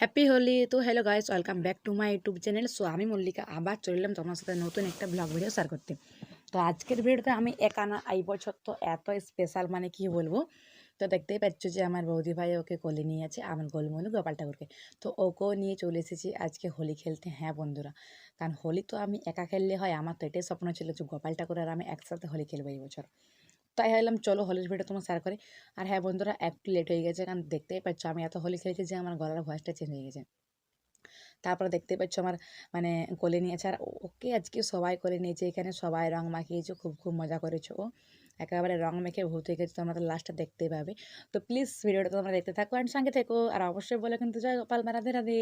Happy Holi তো hello guys welcome back to my YouTube channel so আমি মল্লিকা আবার চলে এলাম তোমার সাথে নতুন একটা ব্লগ ভিডিও শেয়ার করতে। তো আজকের ভিডিওতে আমি একানা এই বছর তো এত স্পেশাল মানে কি বলব? তো দেখতেই পাচ্ছ যে আমার বৌদি ভাই ওকে কোলে নিয়ে আছে, আমার গোলমলু গোপাল ঠাকুরকে। তো ওকেও নিয়ে চলে এসেছি আজকে হোলি খেলতে হ্যাঁ বন্ধুরা। কারণ হোলি তো আমি একা খেললে হয়, আমার তো এটাই স্বপ্ন ছিল যে গোপাল ঠাকুর আর আমি একসাথে হোলি খেলব এই বছর। তাই ভাবলাম, চলো হোলির ভিডিও তোমার শেয়ার করে। আর হ্যাঁ বন্ধুরা, একটু লেট হয়ে গেছে, কারণ দেখতেই পাচ্ছ আমি এত হোলি খেলেছি যে আমার গলার ভয়েসটা চেঞ্জ হয়ে গেছে। তারপরে দেখতে পাচ্ছ আমার মানে কোলে নিয়েছে আর ওকে আজকে সবাই কোলে নিয়েছে, এখানে সবাই রং মাখিয়েছে, খুব খুব মজা করেছ ও। একেবারে রং মেখে ভূত হয়ে গেছে, তোমরা তো লাস্টটা দেখতেই পাবে। তো প্লিজ ভিডিওটা তোমরা দেখতে থাকো অ্যান্ড সঙ্গে থেকো। আর অবশ্যই বলো কিন্তু, জয় গোপাল, রাধে রাধে।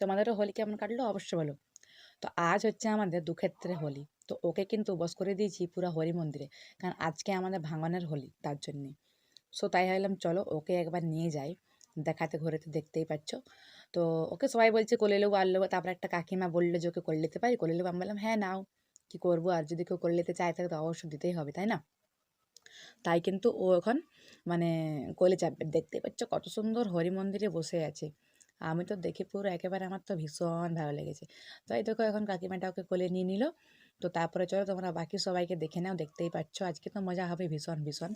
তোমাদেরও হোলি কেমন কাটলো? অবশ্যই বলো। তো আজ হচ্ছে আমাদের দুক্ষেত্রে হোলি। তো ওকে কিন্তু বস করে দিয়েছি পুরো হরি মন্দিরে কারণ আজকে আমাদের ভাঙনের হোলি তার জন্যে। সো তাই ভাবলাম চলো ওকে একবার নিয়ে যাই। দেখাতে ঘোরেতে দেখতেই পাচ্ছ তো ওকে সবাই বলছে কোলে নেব আর নেব তারপর একটা কাকিমা বলল যে ওকে কোলে নিতে পারি? কোলে নেব আমি বললাম হ্যাঁ নাও। কী করব? আর যদি কেউ কোলে নিতে চায় তাকে তো অবশ্যই দিতেই হবে, তাই না? তাই কিন্তু ও এখন মানে কোলে চাপবে দেখতে পাচ্ছ কত সুন্দর হরি মন্দিরে বসে আছে। আমি তো দেখে পুরো একেবারে আমার তো ভীষণ ভালো লেগেছে। তো এই দেখো এখন কাকিমাটা ওকে কোলে নিয়ে নিল। তো তারপরে চলো তোমরা বাকি সবাইকে দেখে নাও, দেখতেই পাচ্ছ। আজকে তো মজা হবে ভীষণ ভীষণ।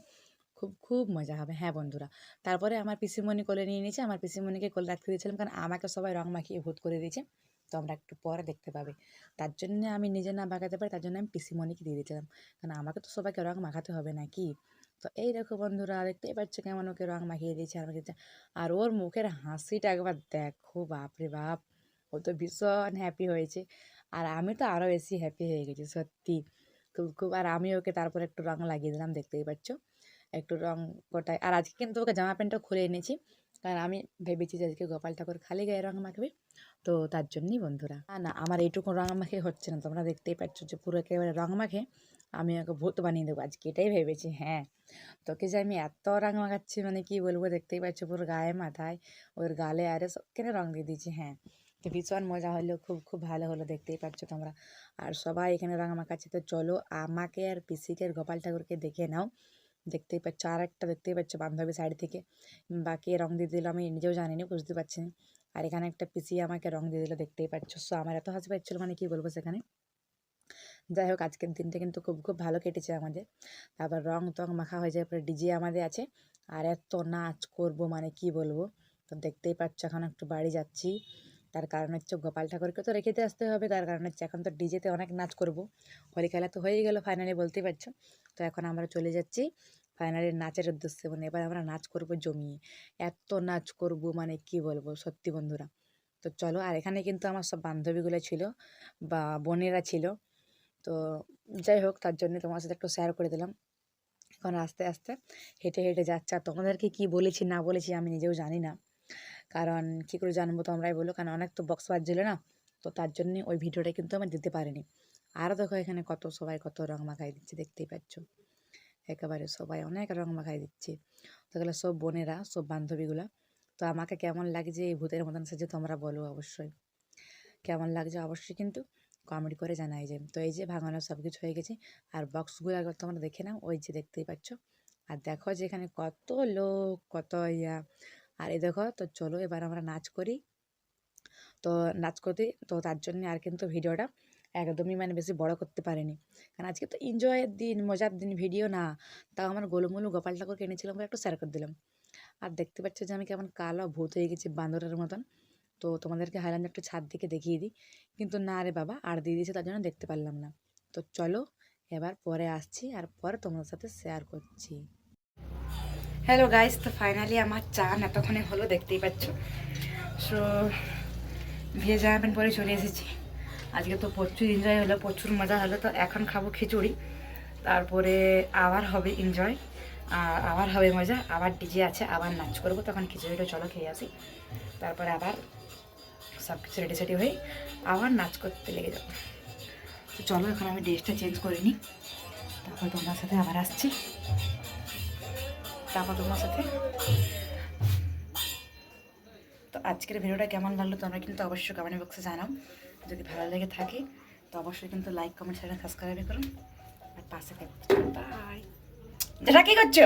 খুব খুব মজা হবে। হ্যাঁ বন্ধুরা, তারপরে আমার পিসিমণি কোলে নিয়ে নিয়েছে। আমার পিসিমণিকে কোলে রাখতে দিয়েছিলাম কারণ আমাকে সবাই রং মাখিয়ে ভূত করে দিয়েছে। তো আমরা একটু পরে দেখতে পাবে। তার জন্য আমি নিজে না মাখাতে পারি, তার জন্য আমি পিসিমণিকে দিয়ে দিয়েছিলাম। কারণ আমাকে তো সবাইকে রং মাখাতে হবে না কি? তো এই দেখো বন্ধুরা, দেখতেই পাচ্ছ কেমন ওকে রং মাখিয়ে দিয়েছে মাখিয়েছে আর ওর মুখের হাসিটা একবার দেখো, বাপরে বাপ। ও তো ভীষণ হ্যাপি হয়েছে। আর আমি তো আরও বেশি হ্যাপি হয়ে গেছি, সত্যি। খুব খুব, আর আমি ওকে তারপর একটু রঙ লাগিয়ে দিলাম, দেখতেই পাচ্ছ? একটু রঙ কোটায় আর আজকে কিন্তু ওকে জামা প্যান্টটা খুলে এনেছি। কারণ আমি ভেবেছি যে আজকে গোপাল ঠাকুর খালি গায়ে রঙ মাখবে, তো তার জন্যই বন্ধুরা। না না, আমার এইটুকু রঙ মাখে হচ্ছে না, তোমরা দেখতেই পাচ্ছ যে পুরো একেবারে রঙ মাখে, আমি ওকে ভূত বানিয়ে দেবো, আজকে এটাই ভেবেছি হ্যাঁ। তোকে যে আমি এত রং মাখাচ্ছি মানে কি বলব, দেখতেই পাচ্ছ পুরো গায়ে মাথায়, ওর গালে আরে সবখানে রঙ দিয়ে দিয়েছি হ্যাঁ। ভীষণ মজা হলো, খুব খুব ভালো হলো দেখতেই পাচ্ছ তোমরা। আর সবাই এখানে রং মাখাচ্ছে তো চলো, আমাকে আর পিসিকে আর গোপাল ঠাকুরকে দেখে নাও। দেখতেই পাচ্ছ আর একটা দেখতেই পাচ্ছ বান্ধবী সাইড থেকে। বাকি রং দিয়ে দিল আমি নিজেও জানিনি, বুঝতে পারছি না আর এখানে একটা পিসি আমাকে রং দিয়ে দিল, দেখতেই পাচ্ছ। সো আমার এত হাসি পাচ্ছিলো মানে কী বলব সেখানে? যাই হোক, আজকের দিনটা কিন্তু খুব খুব ভালো কেটেছে আমাদের। তারপর রং টং মাখা হয়ে যায়, পরে ডিজে আমাদের আছে। আর এত নাচ করব মানে কি বলব? তো দেখতেই পাচ্ছ, এখন একটু বাড়ি যাচ্ছি। তার কারণ হচ্ছে গোপাল ঠাকুরকে তো রেখে আসতে হবে, তার কারণ হচ্ছে এখন তো ডিজেতে অনেক নাচ করব। হোলি খেলা তো হয়েই গেল ফাইনালি বলতেই পারছ। তো এখন আমরা চলে যাচ্ছি ফাইনালি নাচের উদ্দেশ্যে মানে এবার আমরা নাচ করব জমিয়ে। এত নাচ করব মানে কি বলব সত্যি বন্ধুরা। তো চলো, আর এখানে কিন্তু আমার সব বান্ধবীগুলো ছিল বা বোনেরা ছিল। তো যাই হোক, তার জন্য তোমার সাথে একটু শেয়ার করে দিলাম। এখন আস্তে আস্তে হেঁটে হেঁটে যাচ্ছে। আর তোমাদেরকে কী বলেছি, না বলেছি আমি নিজেও জানি না। কারণ কী করে জানব তোমরাই বলো? কারণ অনেক তো বক্স বাজছিল না, তো তার জন্যে ওই ভিডিওটা কিন্তু আমি দিতে পারিনি। আরও দেখো এখানে কত, সবাই কত রং মাখাই দিচ্ছে, দেখতেই পাচ্ছ। একেবারে সবাই অনেক রং মাখাই দিচ্ছে। তো এগুলো সব বোনেরা, সব বান্ধবীগুলা, তো আমাকে কেমন লাগছে এই ভূতের মতন সেজে তোমরা বলো অবশ্যই। কেমন লাগছে অবশ্যই কিন্তু কমেন্ট করে জানাই যে। তো এই যে ভাঙানো সব কিছু হয়ে গেছে, আর বক্সগুলো একবার তোমরা দেখে নাও, ওই যে দেখতেই পাচ্ছ। আর দেখো যে এখানে কত লোক, কত ইয়া। আর এই দেখো, তো চলো এবার আমরা নাচ করি। তো নাচ করতে, তো তার জন্য আর কিন্তু ভিডিওটা একদমই মানে বেশি বড় করতে পারিনি। কারণ আজকে তো এনজয়ের দিন, মজার দিন ভিডিও না। তাও আমার গোলুমুলু গোপাল ঠাকুর কিনেছিলাম বলে একটু শেয়ার করে দিলাম। আর দেখতে পাচ্ছ যে আমি কেমন কালো ভূত হয়ে গেছি বান্দরের মতন। তো তোমাদেরকে হাইলাম একটু ছাদ থেকে দেখিয়ে দিই। কিন্তু না রে বাবা, আর দিয়ে দিয়েছে তার জন্য দেখতে পারলাম না। তো চলো এবার পরে আসছি আর পরে তোমাদের সাথে শেয়ার করছি। হ্যালো গাইস তো ফাইনালি আমার চান এতক্ষণে হলো, দেখতেই পাচ্ছ। সো ভিজে জামা পরে চলে এসেছি। আজকে তো প্রচুর এনজয় হলো, প্রচুর মজা হলো। তো এখন খাব খিচুড়ি, তারপরে আবার হবে এনজয় আর আবার হবে মজা, আবার ডিজে আছে, আবার নাচ করব। তখন খিচুড়িটা চলো খেয়ে আসি। তারপরে আবার সব কিছু রেডি সেডি হয়ে আবার নাচ করতে লেগে যাব। তো চলো, এখন আমি ড্রেসটা চেঞ্জ করে নিই। তারপর তোমার সাথে আবার আসছি। তারপর তোমার সাথে। তো আজকের ভিডিওটা কেমন লাগল তোমরা কিন্তু অবশ্যই কমেন্ট বক্সে জানাও। যদি ভালো লেগে থাকে, তো অবশ্যই কিন্তু লাইক কমেন্ট শেয়ার সাবস্ক্রাইব করুন আর পাশে থাকবে বাই যেটা কী করছ